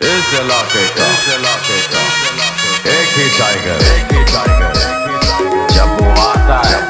इस इलाके का इस इलाके का एक ही टाइगर एक ही टाइगर जब वो आता है जब वो आता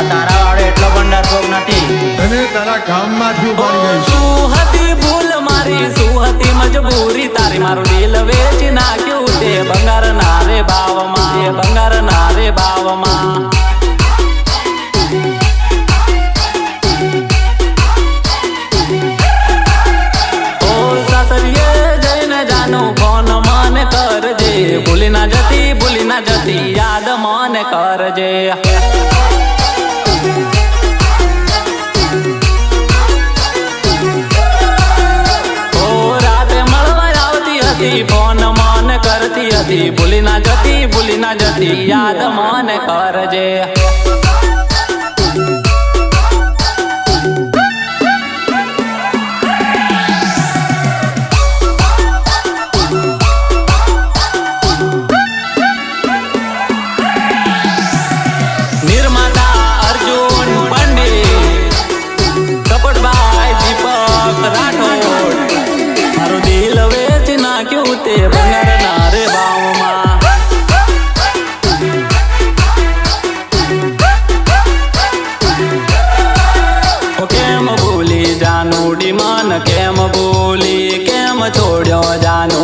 આ તારા વાળો એટલો પણ ડરપોક નથી. તને તારા ગામમાંથી ઉપાડી ગઈ શું હતી ભૂલ મારી શું હતી મજબૂરી તારી મારું દિલ વેચી નાખ્યું તે બંગારના રે ભાવમાં તે બંગારના રે ભાવમાં ભૂલી ના જતી ભૂલી ના જતી યાદ મને કરજે. હતી ભૂલી ના જતી ભૂલી ના જતી યાદ મન કરજે.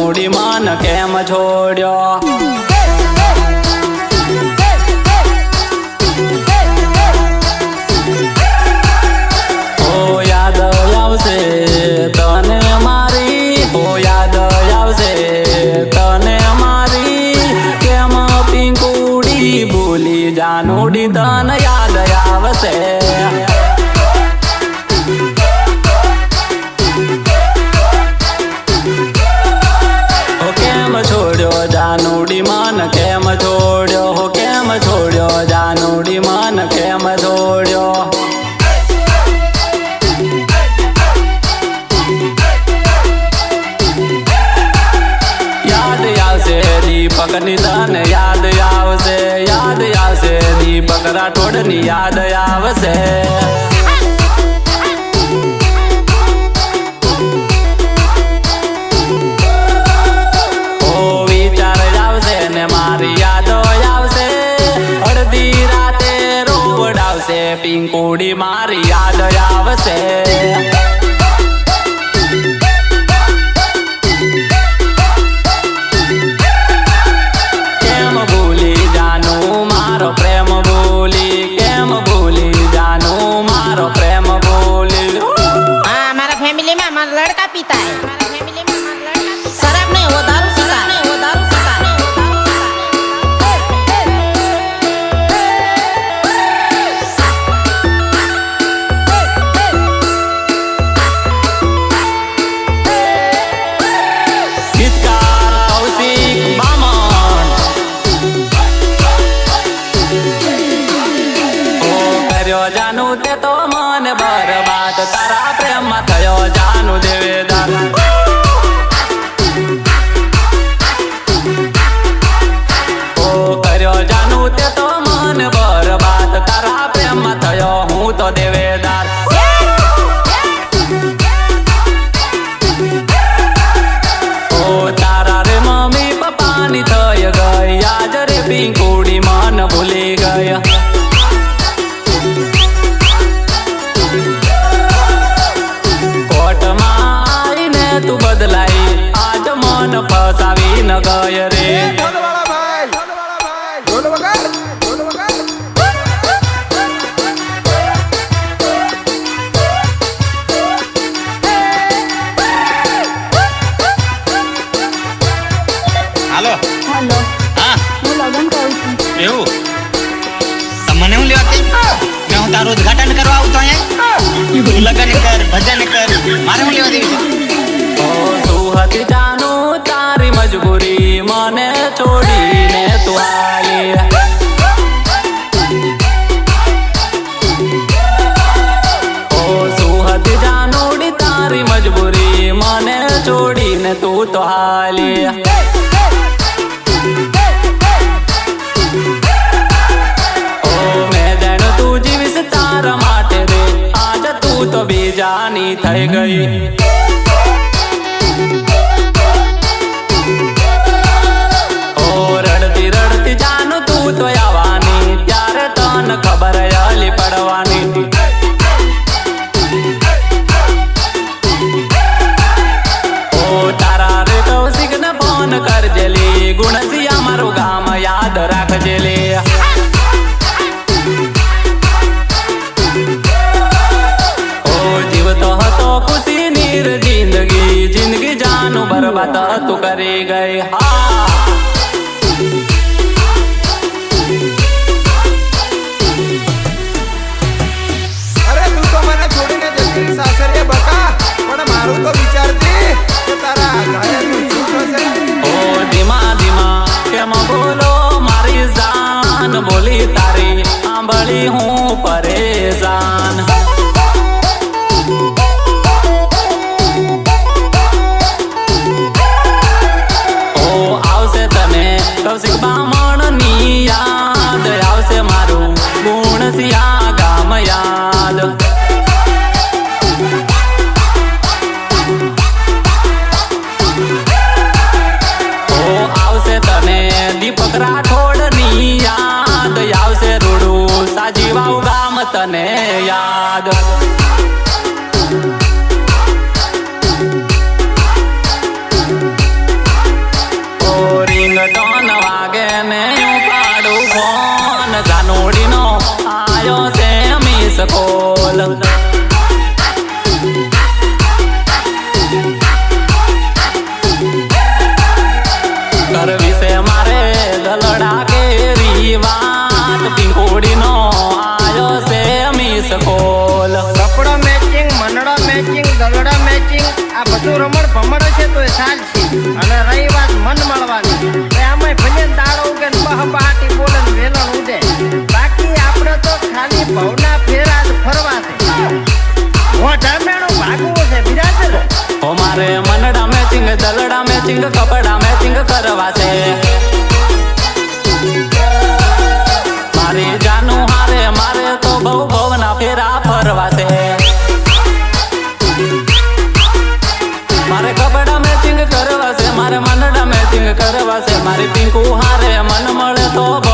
જાનુડી માન કેમ છોડ્યો ઓ યાદ આવશે તને મારી, ઓ યાદ આવશે તને મારી, કેમ પિંકુડી ભૂલી જાનુડી તને યાદ આવશે? રાઠોડની યાદ આવશે. આવશે ને મારી યાદો આવશે. અડધી રાતે રોવડાવશે, પિંકુડી મારી યાદ આવશે. जाय रे હાલો હાલો હા હું લગન કરું છું એવું તમને હું લેવાતી મેં હું તારું ઉદઘાટન કરવા આવતો અહીંયા લગન કર ભજન કર મારે હું લેવા દેવી 林玉 કરી ગઈ. હા યાદ રિંગટોન વાગે ને હું પાડું ફોન જાનોડીનો આયો છે મિસ કોલ મેચિંગ કપડા મેચિંગ કરવા છે મારી જાનું હારે મારે તો બહુ ભવના ફેરા ફરવા છે મારે કપડા મેચિંગ કરવા છે મારે મંડળા મેચિંગ કરવા છે મારી પિંકુ હારે મન મળે તો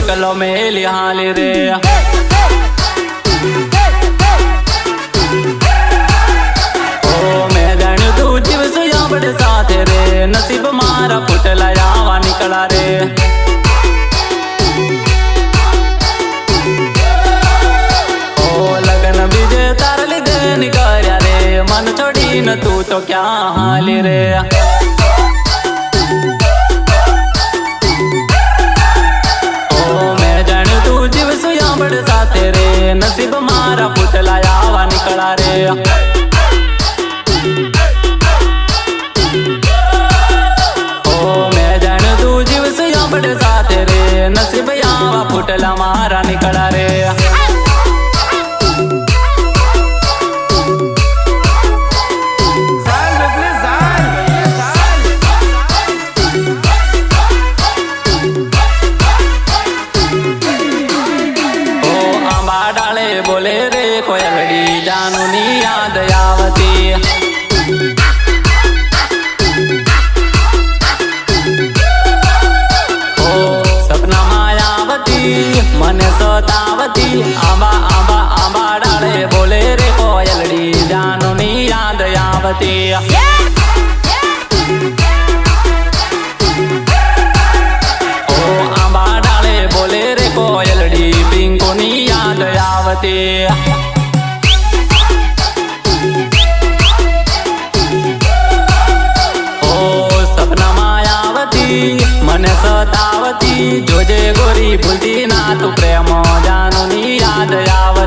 شكله مالي على ريح સાથે રે નસીબ મારા ફૂટલા આવા નીકળા રે ઓ તું તો ક્યાં હાલી રે નસીબ મારા પૂતલા આવા નીકળા રે નસીબ આવા ફૂટલા મારા નીકળા રે party. Yeah. ઓ આંબા ડાળે બોલે રે કોયલડી પિંકોની મને સતાવતી જોજે ગોરી ભૂલતી ના તું પ્રેમ જાનુ ની યાદ આવ